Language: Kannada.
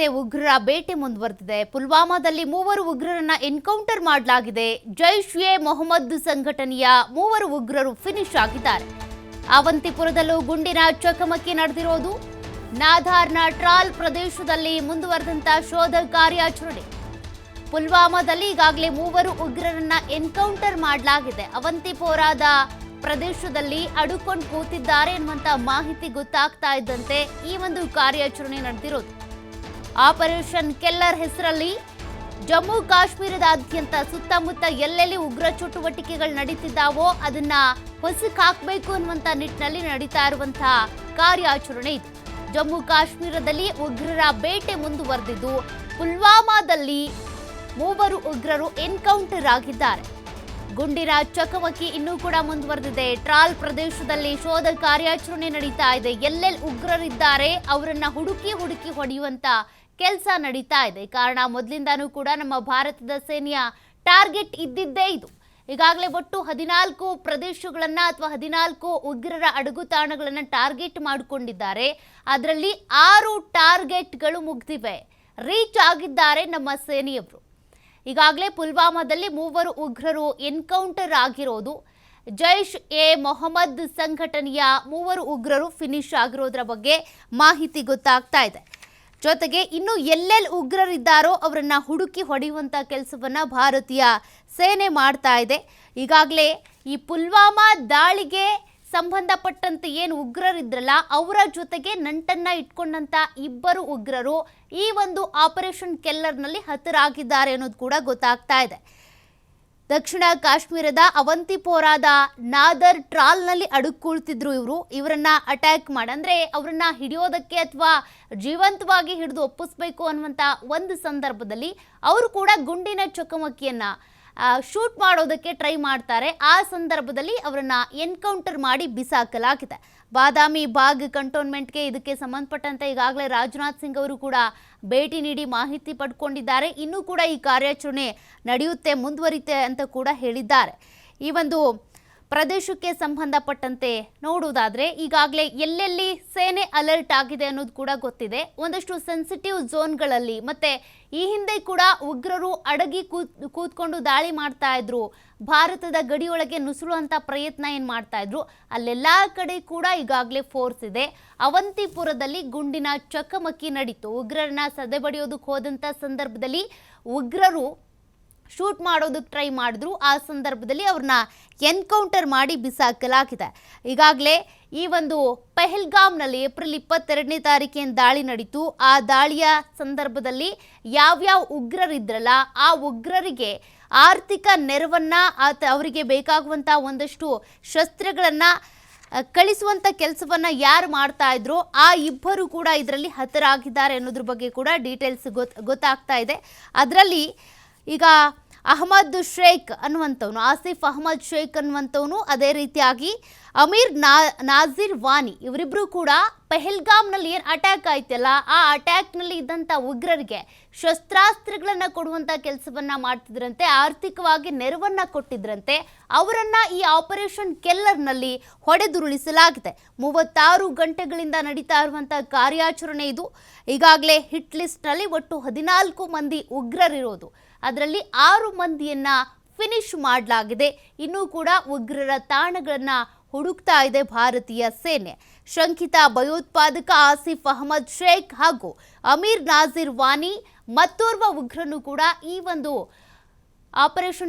ಮತ್ತೆ ಉಗ್ರರ ಬೇಟೆ ಮುಂದುವರೆದಿದೆ. ಪುಲ್ವಾಮಾದಲ್ಲಿ ಮೂವರು ಉಗ್ರರನ್ನ ಎನ್ಕೌಂಟರ್ ಮಾಡಲಾಗಿದೆ. ಜೈಷ್ ಎ ಮೊಹಮ್ಮದ್ ಸಂಘಟನೆಯ ಮೂವರು ಉಗ್ರರು ಫಿನಿಶ್ ಆಗಿದ್ದಾರೆ. ಅವಂತಿಪುರದಲ್ಲೂ ಗುಂಡಿನ ಚಕಮಕಿ ನಡೆದಿರೋದು ನಾಧಾರ್ನ ಟ್ರಾಲ್ ಪ್ರದೇಶದಲ್ಲಿ ಮುಂದುವರೆದಂತ ಶೋಧ ಕಾರ್ಯಾಚರಣೆ. ಪುಲ್ವಾಮಾದಲ್ಲಿ ಈಗಾಗಲೇ ಮೂವರು ಉಗ್ರರನ್ನ ಎನ್ಕೌಂಟರ್ ಮಾಡಲಾಗಿದೆ. ಅವಂತಿಪೋರಾದ ಪ್ರದೇಶದಲ್ಲಿ ಅಡುಕೊಂಡು ಕೂತಿದ್ದಾರೆ ಎನ್ನುವಂತ ಮಾಹಿತಿ ಗೊತ್ತಾಗ್ತಾ ಇದ್ದಂತೆ ಈ ಒಂದು ಕಾರ್ಯಾಚರಣೆ ನಡೆದಿರೋದು. ಆಪರೇಷನ್ ಕೆಲ್ಲರ್ ಹೆಸರಲ್ಲಿ ಜಮ್ಮು ಕಾಶ್ಮೀರದಾದ್ಯಂತ ಸುತ್ತಮುತ್ತ ಎಲ್ಲೆಲ್ಲಿ ಉಗ್ರ ಚಟುವಟಿಕೆಗಳು ನಡೀತಿದ್ದಾವೋ ಅದನ್ನ ಹೊಸಕ್ ಹಾಕಬೇಕು ಅನ್ನುವಂತ ನಿಟ್ಟಿನಲ್ಲಿ ನಡೀತಾ ಇರುವಂತಹ ಕಾರ್ಯಾಚರಣೆ ಇತ್ತು. ಜಮ್ಮು ಕಾಶ್ಮೀರದಲ್ಲಿ ಉಗ್ರರ ಬೇಟೆ ಮುಂದುವರೆದಿದ್ದು, ಪುಲ್ವಾಮಾದಲ್ಲಿ ಮೂವರು ಉಗ್ರರು ಎನ್ಕೌಂಟರ್ ಆಗಿದ್ದಾರೆ. ಗುಂಡಿನ ಚಕಮಕಿ ಇನ್ನೂ ಕೂಡ ಮುಂದುವರೆದಿದೆ. ಟ್ರಾಲ್ ಪ್ರದೇಶದಲ್ಲಿ ಶೋಧ ಕಾರ್ಯಾಚರಣೆ ನಡೀತಾ ಇದೆ. ಎಲ್ಲೆಲ್ಲಿ ಉಗ್ರರಿದ್ದಾರೆ, ಅವರನ್ನ ಹುಡುಕಿ ಹುಡುಕಿ ಹೊಡೆಯುವಂತ ಕೆಲಸ ನಡೀತಾ ಇದೆ. ಕಾರಣ ಮೊದಲಿಂದಾನೂ ಕೂಡ ನಮ್ಮ ಭಾರತದ ಸೇನೆಯ ಟಾರ್ಗೆಟ್ ಇದ್ದಿದ್ದೇ ಇದು. ಈಗಾಗಲೇ ಒಟ್ಟು ಹದಿನಾಲ್ಕು ಪ್ರದೇಶಗಳನ್ನು ಅಥವಾ ಹದಿನಾಲ್ಕು ಉಗ್ರರ ಅಡಗುತಾಣಗಳನ್ನ ಟಾರ್ಗೆಟ್ ಮಾಡಿಕೊಂಡಿದ್ದಾರೆ. ಅದರಲ್ಲಿ ಆರು ಟಾರ್ಗೆಟ್ಗಳು ಮುಗ್ದಿವೆ. ರೀಚ್ ಆಗಿದ್ದಾರೆ ನಮ್ಮ ಸೇನೆಯವರು. ಈಗಾಗಲೇ ಪುಲ್ವಾಮಾದಲ್ಲಿ ಮೂವರು ಉಗ್ರರು ಎನ್ಕೌಂಟರ್ ಆಗಿರೋದು. ಜೈಷ್ ಎ ಮೊಹಮ್ಮದ್ ಸಂಘಟನೆಯ ಮೂವರು ಉಗ್ರರು ಫಿನಿಶ್ ಆಗಿರೋದ್ರ ಬಗ್ಗೆ ಮಾಹಿತಿ ಗೊತ್ತಾಗ್ತಾ ಇದೆ. ಜೊತೆಗೆ ಇನ್ನು ಎಲ್ಲೆಲ್ಲಿ ಉಗ್ರರಿದ್ದಾರೋ ಅವರನ್ನ ಹುಡುಕಿ ಹೊಡೆಯುವಂತ ಕೆಲಸವನ್ನ ಭಾರತೀಯ ಸೇನೆ ಮಾಡ್ತಾ ಇದೆ. ಈಗಾಗಲೇ ಈ ಪುಲ್ವಾಮಾ ದಾಳಿಗೆ ಸಂಬಂಧಪಟ್ಟಂತೆ ಏನು ಉಗ್ರರಿದ್ರಲ್ಲ, ಅವರ ಜೊತೆಗೆ ನಂಟನ್ನ ಇಟ್ಕೊಂಡಂತ ಇಬ್ಬರು ಉಗ್ರರು ಈ ಒಂದು ಆಪರೇಷನ್ ಕೆಲ್ಲರ್ನಲ್ಲಿ ಹತರಾಗಿದ್ದಾರೆ ಅನ್ನೋದು ಕೂಡ ಗೊತ್ತಾಗ್ತಾ ಇದೆ. ದಕ್ಷಿಣ ಕಾಶ್ಮೀರದ ಅವಂತಿಪೋರಾದ ನಾದರ್ ಟ್ರಾಲ್ನಲ್ಲಿ ಅಡುಕುಳ್ತಿದ್ರು ಇವರು. ಇವರನ್ನ ಅಟ್ಯಾಕ್ ಮಾಡಂದ್ರೆ ಅವರನ್ನ ಹಿಡಿಯೋದಕ್ಕೆ ಅಥವಾ ಜೀವಂತವಾಗಿ ಹಿಡಿದು ಒಪ್ಪಿಸ್ಬೇಕು ಅನ್ನುವಂಥ ಒಂದು ಸಂದರ್ಭದಲ್ಲಿ ಅವರು ಕೂಡ ಗುಂಡಿನ ಚಕಮಕಿಯನ್ನ ಶೂಟ್ ಮಾಡೋದಕ್ಕೆ ಟ್ರೈ ಮಾಡ್ತಾರೆ. ಆ ಸಂದರ್ಭದಲ್ಲಿ ಅವರನ್ನ ಎನ್ಕೌಂಟರ್ ಮಾಡಿ ಬಿಸಾಕಲಾಗಿದೆ. ಬಾದಾಮಿ ಬಾಗ್ ಕಂಟೋನ್ಮೆಂಟ್ಗೆ ಇದಕ್ಕೆ ಸಂಬಂಧಪಟ್ಟಂತೆ ಈಗಾಗಲೇ ರಾಜನಾಥ್ ಸಿಂಗ್ ಅವರು ಕೂಡ ಭೇಟಿ ನೀಡಿ ಮಾಹಿತಿ ಪಡ್ಕೊಂಡಿದ್ದಾರೆ. ಇನ್ನೂ ಕೂಡ ಈ ಕಾರ್ಯಾಚರಣೆ ನಡೆಯುತ್ತೆ ಮುಂದುವರಿತೆ ಅಂತ ಕೂಡ ಹೇಳಿದ್ದಾರೆ. ಈ ಒಂದು ಪ್ರದೇಶಕ್ಕೆ ಸಂಬಂಧಪಟ್ಟಂತೆ ನೋಡುವುದಾದ್ರೆ ಈಗಾಗಲೇ ಎಲ್ಲೆಲ್ಲಿ ಸೇನೆ ಅಲರ್ಟ್ ಆಗಿದೆ ಅನ್ನೋದು ಕೂಡ ಗೊತ್ತಿದೆ. ಒಂದಷ್ಟು ಸೆನ್ಸಿಟಿವ್ ಝೋನ್ಗಳಲ್ಲಿ ಮತ್ತೆ ಈ ಹಿಂದೆ ಕೂಡ ಉಗ್ರರು ಅಡಗಿ ಕೂತ್, ಕೂತ್ಕೊಂಡು ದಾಳಿ ಮಾಡ್ತಾ ಇದ್ರು. ಭಾರತದ ಗಡಿಯೊಳಗೆ ನುಸುಳುವಂತ ಪ್ರಯತ್ನ ಏನು ಮಾಡ್ತಾ ಇದ್ರು? ಅಲ್ಲೆಲ್ಲ ಕಡೆ ಕೂಡ ಈಗಾಗಲೇ ಫೋರ್ಸ್ ಇದೆ. ಅವಂತಿಪುರದಲ್ಲಿ ಗುಂಡಿನ ಚಕಮಕಿ ನಡೀತು. ಉಗ್ರರನ್ನ ಸದೆಬಡಿಯೋದಕ್ಕೆ ಹೋದಂಥ ಸಂದರ್ಭದಲ್ಲಿ ಉಗ್ರರು ಶೂಟ್ ಮಾಡೋದಕ್ಕೆ ಟ್ರೈ ಮಾಡಿದ್ರು. ಆ ಸಂದರ್ಭದಲ್ಲಿ ಅವ್ರನ್ನ ಎನ್ಕೌಂಟರ್ ಮಾಡಿ ಬಿಸಾಕಲಾಗಿದೆ. ಈಗಾಗಲೇ ಈ ಒಂದು ಪೆಹಲ್ಗಾಮ್ನಲ್ಲಿ ಏಪ್ರಿಲ್ ಇಪ್ಪತ್ತೆರಡನೇ ತಾರೀಕಿನ ದಾಳಿ ನಡೀತು. ಆ ದಾಳಿಯ ಸಂದರ್ಭದಲ್ಲಿ ಯಾವ್ಯಾವ ಉಗ್ರರಿದ್ರಲ್ಲ, ಆ ಉಗ್ರರಿಗೆ ಆರ್ಥಿಕ ನೆರವನ್ನು ಆತ ಅವರಿಗೆ ಬೇಕಾಗುವಂಥ ಒಂದಷ್ಟು ಶಸ್ತ್ರಗಳನ್ನು ಕಳಿಸುವಂಥ ಕೆಲಸವನ್ನು ಯಾರು ಮಾಡ್ತಾ ಇದ್ರು ಆ ಇಬ್ಬರು ಕೂಡ ಇದರಲ್ಲಿ ಹತರಾಗಿದ್ದಾರೆ ಅನ್ನೋದ್ರ ಬಗ್ಗೆ ಕೂಡ ಡೀಟೇಲ್ಸ್ ಗೊತ್, ಗೊತ್ತಾಗ್ತಾ ಇದೆ. ಅದರಲ್ಲಿ ಈಗ ಅಹಮದ್ ಶೇಖ್ ಅನ್ನುವಂಥವನು, ಆಸಿಫ್ ಅಹಮದ್ ಶೇಖ್ ಅನ್ನುವಂಥವನು ಅದೇ ರೀತಿಯಾಗಿ ಅಮೀರ್ ನಾ ನಾಜಿರ್ ವಾನಿ ಇವರಿಬ್ಬರು ಕೂಡ ಪೆಹಲ್ಗಾಮ್ನಲ್ಲಿ ಏನು ಅಟ್ಯಾಕ್ ಆಯ್ತಲ್ಲ, ಆ ಅಟ್ಯಾಕ್ನಲ್ಲಿ ಇದ್ದಂಥ ಉಗ್ರರಿಗೆ ಶಸ್ತ್ರಾಸ್ತ್ರಗಳನ್ನು ಕೊಡುವಂಥ ಕೆಲಸವನ್ನು ಮಾಡ್ತಿದ್ರಂತೆ, ಆರ್ಥಿಕವಾಗಿ ನೆರವನ್ನು ಕೊಟ್ಟಿದ್ರಂತೆ, ಅವರನ್ನು ಈ ಆಪರೇಷನ್ ಕೆಲ್ಲರ್ನಲ್ಲಿ ಹೊಡೆದುರುಳಿಸಲಾಗಿದೆ. ಮೂವತ್ತಾರು ಗಂಟೆಗಳಿಂದ ನಡೀತಾ ಇರುವಂಥ ಕಾರ್ಯಾಚರಣೆ ಇದು. ಈಗಾಗಲೇ ಹಿಟ್ ಲಿಸ್ಟ್ನಲ್ಲಿ ಒಟ್ಟು ಹದಿನಾಲ್ಕು ಮಂದಿ ಉಗ್ರರಿರೋದು. ಅದರಲ್ಲಿ ಆರು ಮಂದಿಯನ್ನ ಫಿನಿಶ್ ಮಾಡಲಾಗಿದೆ. ಇನ್ನೂ ಕೂಡ ಉಗ್ರರ ತಾಣಗಳನ್ನ ಹುಡುಕ್ತಾ ಇದೆ ಭಾರತೀಯ ಸೇನೆ. ಶಂಕಿತ ಭಯೋತ್ಪಾದಕ ಆಸಿಫ್ ಅಹಮದ್ ಶೇಖ್ ಹಾಗೂ ಅಮೀರ್ ನಾಜಿರ್ ವಾನಿ ಮತ್ತೋರ್ವ ಉಗ್ರನು ಕೂಡ ಈ ಒಂದು ಆಪರೇಷನ್